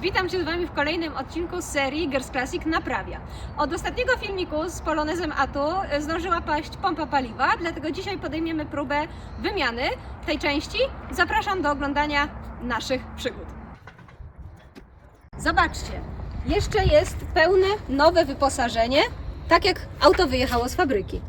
witam się z Wami w kolejnym odcinku serii Girls Classic Naprawia. Od ostatniego filmiku z polonezem Atu e, zdążyła paść pompa paliwa, dlatego dzisiaj podejmiemy próbę wymiany tej części. Zapraszam do oglądania naszych przygód. Zobaczcie, jeszcze jest pełne nowe wyposażenie, tak jak auto wyjechało z fabryki.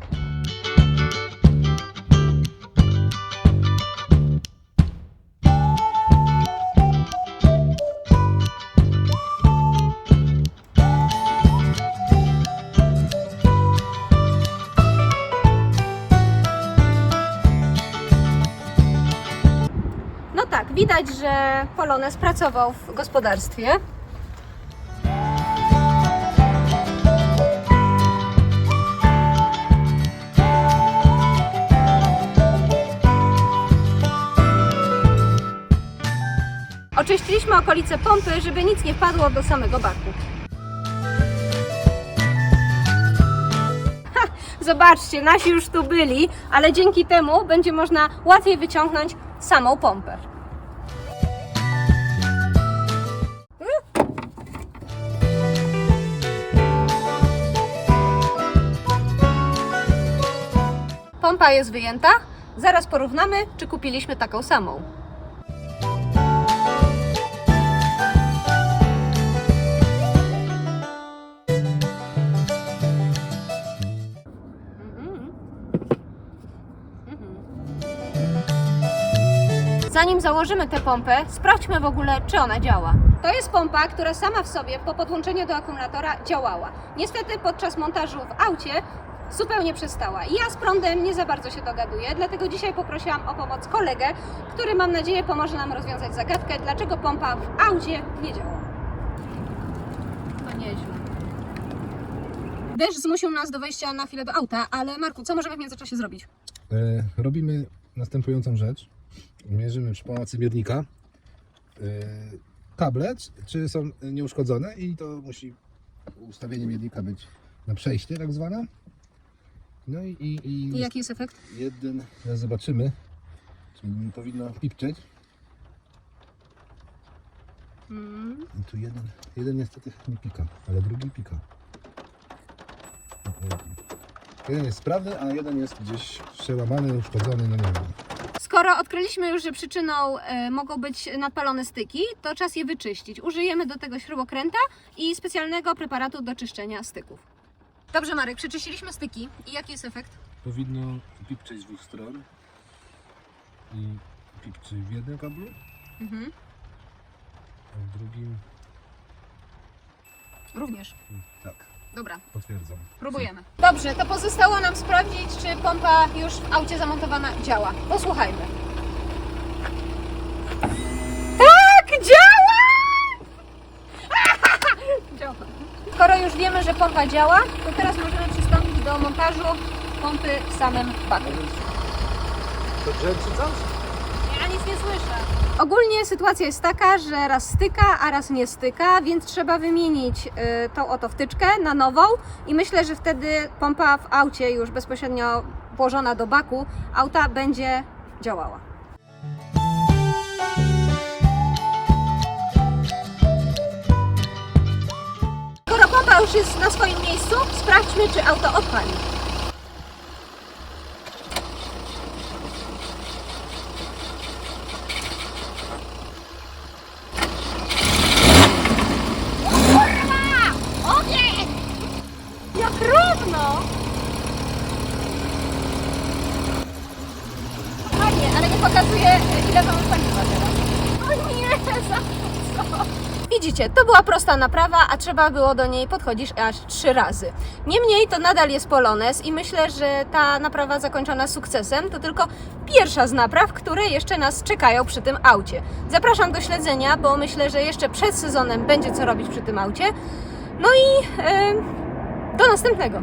Widać, że Polonez pracował w gospodarstwie. Oczyściliśmy okolice pompy, żeby nic nie wpadło do samego baku. Ha, Zobaczcie, nasi już tu byli, ale dzięki temu będzie można łatwiej wyciągnąć samą pompę. Pompa jest wyjęta. Zaraz porównamy, czy kupiliśmy taką samą. Zanim założymy tę pompę, sprawdźmy w ogóle, czy ona działa. To jest pompa, która sama w sobie po podłączeniu do akumulatora działała. Niestety podczas montażu w aucie zupełnie przestała. Ja z prądem nie za bardzo się dogaduję, dlatego dzisiaj poprosiłam o pomoc kolegę, który mam nadzieję pomoże nam rozwiązać zagadkę, dlaczego pompa w aucie nie działa. To nieźle. Deszcz zmusił nas do wejścia na chwilę do auta, ale Marku, co możemy w międzyczasie zrobić? E, robimy następującą rzecz. Mierzymy przy pomocy miernika e, tablet, czy są nieuszkodzone i to musi ustawienie miernika być na przejście tak zwane. No i, i, i I jaki jest efekt? jeden, zobaczymy, nie powinno pipczeć. Mm. I tu jeden, jeden niestety nie pika, ale drugi pika. Jeden jest sprawny, a jeden jest gdzieś przełamany, uszkodzony, no nie wiem. Skoro odkryliśmy już, że przyczyną e, mogą być nadpalone styki, to czas je wyczyścić. Użyjemy do tego śrubokręta i specjalnego preparatu do czyszczenia styków. Dobrze, Marek, przeczyściliśmy styki. I jaki jest efekt? Powinno pipczeć z dwóch stron. I pipczy w jednym kablu, Mhm. a w drugim. Również. Tak, Dobra, potwierdzam. próbujemy. Dobrze, to pozostało nam sprawdzić, czy pompa już w aucie zamontowana działa. Posłuchajmy. Tak, działa! działa. Skoro pompa działa, to teraz możemy przystąpić do montażu pompy w samym baku. To brzęczy coś? Ja nic nie słyszę. Ogólnie sytuacja jest taka, że raz styka, a raz nie styka, więc trzeba wymienić y, tą oto wtyczkę na nową i myślę, że wtedy pompa w aucie już bezpośrednio włożona do baku auta będzie działała. Pompa już jest na swoim miejscu, sprawdźmy, czy auto odpali. Ogień! Jak równo! Fajnie, ale nie pokazuje ile mamy paliwa teraz. O nie, za co? Widzicie, to była prosta naprawa, a trzeba było do niej podchodzić aż trzy razy. Niemniej to nadal jest Polones i myślę, że ta naprawa zakończona sukcesem to tylko pierwsza z napraw, które jeszcze nas czekają przy tym aucie. Zapraszam do śledzenia, bo myślę, że jeszcze przed sezonem będzie co robić przy tym aucie. No i e, do następnego.